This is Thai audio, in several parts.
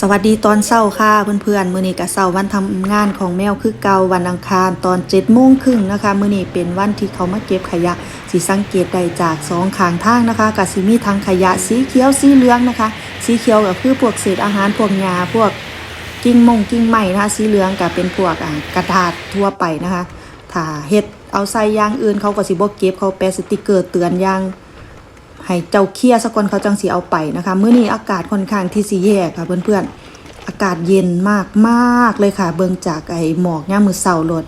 สวัสดีตอนเช้าค่ะเพื่อนๆ มื้อนี้ก็เช้าวันทำงานของแมวคือเก่าวันอังคารตอน7โมงครึ่งนะคะ มื้อนี้เป็นวันที่เขามาเก็บขยะสิสังเกตได้จากสองข้างทางนะคะก็สิมีทั้งขยะสีเขียวสีเหลืองนะคะ สีเขียวก็คือพวกเศษอาหารพวกหญ้าพวกกิ่งมงกิ่งไม้นะคะสีเหลืองก็เป็นพวกกระดาษทั่วไปนะคะ ถ้าเฮ็ดเอาใส่ยางอื่นเขาก็สิบ่เก็บเขาแปะสติกเกอร์เตือนยาง ให้เจ้าเคลียสะก่อนเขาจังสีเอาไปนะคะเมื้อนี้อากาศค่อนข้างที่สิแย่ค่ะเพื่อนๆ อากาศเย็นมากมากเลยค่ะ เบิ่งจากไอ้หมอกย่ามมือเสาร์โลด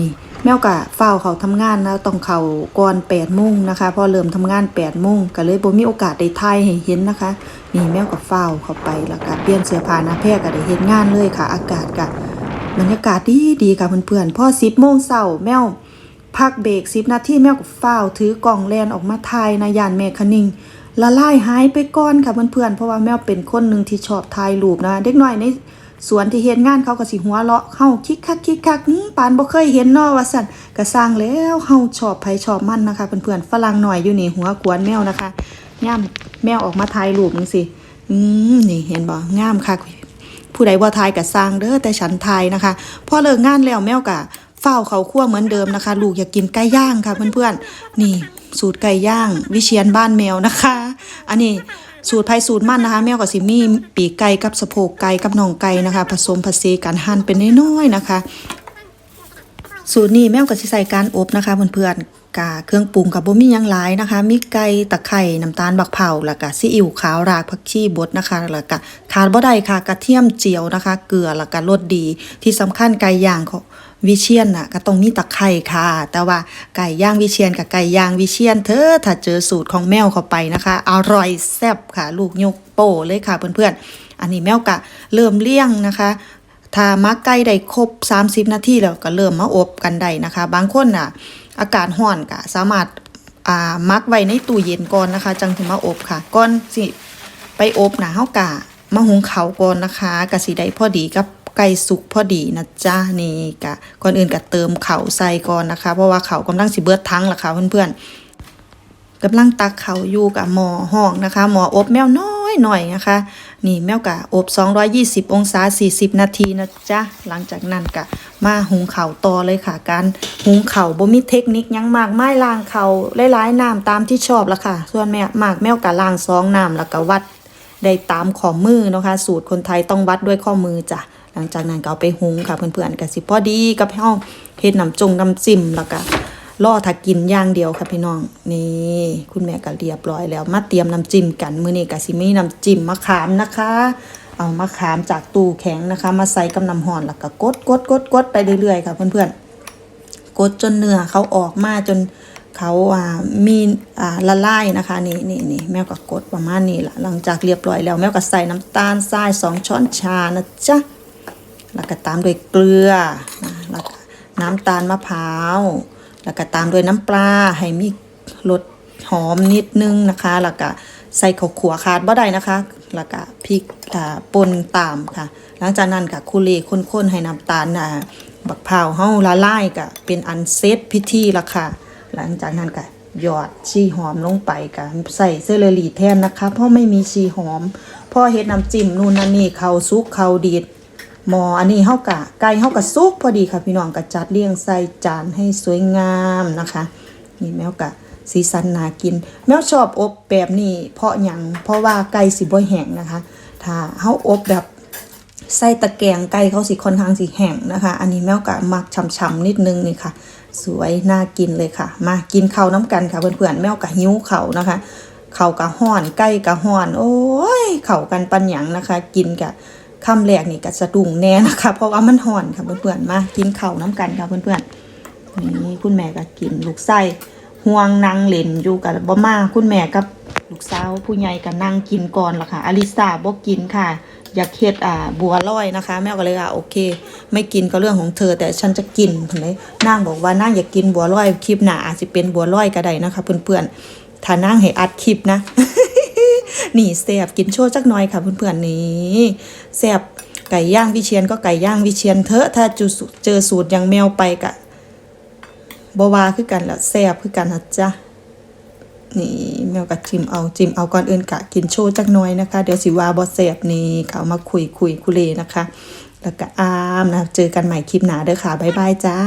นี่ แมวกะเฝ้าเขาทำงานนะต้องเขาก่อน8โมงนะคะพอเริ่มทำงาน8โมงก็เลยบ่มีโอกาสได้ถ่ายให้เห็นนะคะ นี่แมวกับเฝ้าเขาไปแล้วก็เปลี่ยนเสื้อผ้าน้าแพรก็ได้เฮ็ดงานเลยค่ะ อากาศก็บรรยากาศดีดีๆค่ะเพื่อนๆพอ10โมงเช้าแมว พักเบรกสิบนาทีแมวกับฝ้าวถือกล่องแลนออกมาทายนายานแม่คณิงละลายหายไปก่อนค่ะเพื่อนๆเพราะว่าแมวเป็นคนหนึ่งที่ชอบถ่ายรูปนะ เด็กน้อยในสวนที่เฮ็ดงานเขาก็สิหัวเราะเฮาคิกคักคิกคักนี่ปานบ่เคยเห็นนาะว่าซั่นก็สร้างแล้วเฮาชอบไผชอบมันนะคะเพื่อนๆฝรั่งหน่อยอยู่นี่หัวกวนแมวนะคะย่ามแมวออกมาถ่ายรูปจังซี่อืมนี่เห็นบ่งามคักผู้ใดบ่ทายก็สร้างเด้อแต่ฉันทายนะคะพอเลิกงานแล้วแมวกะ ฝ้าเขาคั่วเหมือนเดิมนะคะ ลูกอยากกินไก่ย่างค่ะเพื่อนๆ นี่สูตรไก่ย่าง วิเชียนบ้านแมวนะคะ อันนี้สูตรไผ่สูตรมั่นนะคะ แมวกับสิมี่ปีกไก่กับสะโพกไก่กับน่องไก่นะคะ ผสมผสานกันหั่นเป็นน้อยๆนะคะ สูตรนี้แมวก็สิใส่การอบนะคะเพื่อนๆกาเครื่องปรุงกับบ่มียังหลายนะคะ มีไก่ตะไคร่น้ำตาลบักเผาแล้วก็ซีอิ๊วขาวรากผักชีบดนะคะแล้วก็ขาดบ่ได้ค่ะกระเทียมเจียวนะคะ เกลือแล้วก็รสดีที่สำคัญไก่ย่างของ วิเชียนน่ะก็ต้องมีตะไคร่ค่ะ แต่ว่าไก่ย่างวิเชียนกับไก่ย่างวิเชียนเธอถ้าเจอสูตรของแมวเข้าไปนะคะ อร่อยแซ่บค่ะ ลูกยกโป้เลยค่ะเพื่อนๆ อันนี้แมวกะเริ่มเลี้ยงนะคะถ้ามักไก่ได้ครบ 30 นาทีแล้วก็เริ่มมาอบกันได้นะคะ บางคนน่ะ อากาศร้อนก็สามารถอ่ามักไว้ในตู้เย็นก่อนนะคะ จังถึงมาอบค่ะก่อนสิไปอบนะเฮากะมาหุงเขาก่อนนะคะกะสิได้พอดีกับ ไก่สุกพอดีนะจ๊ะนี่กะก่อนอื่นก็เติมเข้าใส่ก่อนนะคะ เพราะว่าเข้าวกำลังสิเบิดทั้งละค่ะเพื่อนๆกำลังตักเข่าอยู่กับหมอห้องนะคะ หมออบแมวน้อยหน่อยนะคะ นี่แมวกะอบ 220 องศา 40 นาทีนะจ๊ะหลังจากนั้นกะมาหุงเข้าต่อเลยค่ะ การหุงเข้าบ่มีเทคนิคยังมากไม้ล้างเข้าหลายๆน้ำตามที่ชอบละค่ะ ส่วนแม่มากแมวกะล้างซองน้ำแล้วก็วัดได้ตามข้อมือนะคะ สูตรคนไทยต้องวัดด้วยข้อมือจ้ะ ลังจากนั้นก็เอาไปหุงค่ะเพื่อนๆก็สิพอดีกับเฮาเฮ็ดน้ำจงน้ำจิ้มแล้วก็ล่อถ้ากินอย่างเดียวค่ะพี่น้องนี่คุณแม่ก็เรียบร้อยแล้ว มาเตรียมน้ำจิ้มกันมื้อนี้ก็สิมีน้ำจิ้มมะขามนะคะ เอามะขามจากตู้แข็งนะคะ มาใส่กับน้ำห่อนแล้วก็กดกดกดกดไปเรื่อยๆค่ะเพื่อนๆกดจนเนื้อเขาออกมาจนเขาอ่ามีอ่าละลายนะคะนี่นี่นี่แม่ก็กดประมาณนี้ละหลังจากเรียบร้อยแล้วแม่ก็ใส่น้ำตาลทรายสองช้อนชานะจ๊ะ แล้วก็ตามด้วยเกลือนะแล้วก็น้ำตาลมะพร้าว แล้วก็ตามด้วยน้ำปลาให้มีรสหอมนิดนึงนะคะ แล้วก็ใส่ข้าวขัวขาดบ่ได้นะคะ แล้วก็พริกอ่าป่นตามค่ะ หลังจากนั้นก็คุเลข้นๆให้น้ำตาลอ่าบักพร้าวเฮาละลายก็เป็นอันเซตพิธีละค่ะ หลังจากนั้นก็หยอดชีหอมลงไปก็ใส่เซเลอรี่แทนนะคะ เพราะไม่มีชีหอมพอเฮ็ดน้ำจิ้มนู่นนั่นนี่เขาซุกเขาดีด หมออันนี้เฮากะไก่เฮากะซุกพอดีค่ะพี่น้องกะจัดเรียงใส่จานให้สวยงามนะคะนี่แมวกะสีสันน่ากิน แมวชอบอบแบบนี้เพราะหยังเพราะว่าไก่สิบ่แห้งนะคะ ถ้าเฮาอบแบบใส่ตะแกรงไก่เขาสิค่อนข้างสิแห้งนะคะ อันนี้แมวกะมักฉ่ำๆนิดนึงนี่ค่ะ สวยน่ากินเลยค่ะ มากินข้าวน้ำกันค่ะเพื่อนๆแมวกะหิวเขานะคะเขากะห้อนไก่กะห้อน โอ้ยเข้ากันปันหยังนะคะ กินกะ คำแรกนี่กะสะดุ้งแน่นะคะเพราะว่ามันห้อนค่ะเพื่อนๆมากินเข้าน้ำกันค่ะเพื่อนๆนี่คุณแม่ก็กินลูกไส้ห่วงนางเล่นอยู่กับบ่มาคุณแม่กับลูกสาวผู้ใหญ่ก็นั่งกินก่อนละค่ะอลิซาบ่กินค่ะ อยากเฮ็ดอ่าบัวลอยนะคะ แม่ก็เลยอะโอเค ไม่กินก็เรื่องของเธอ แต่ฉันจะกินเห็นไหมนางบอกว่านางอยากกินบัวลอยคลิปหน้าอาจจะเป็นบัวลอยก็ได้นะคะ เพื่อนๆถ้านางให้อัดคลิปนะ นี่แซบกินโชว์จักหน่อยค่ะเพื่อนๆนี่แซบไก่ย่างวิเชียนก็ไก่ย่างวิเชียนเถอะถ้าจเจอสูตรอย่างแมวไปกะบวาคือกันแล้วแซบคือกันนะจ๊ะนี่แมวกับจิมเอาจิมเอาก่อนอื่นกะกินโชว์จักหน่อยนะคะ เดี๋ยวสิวาบ่แซบนี่เขามาคุยคุยคุเลนะคะ แล้วก็อามนะเจอกันใหม่คลิปหนาเด้อค่ะบ๊ายบายจ้า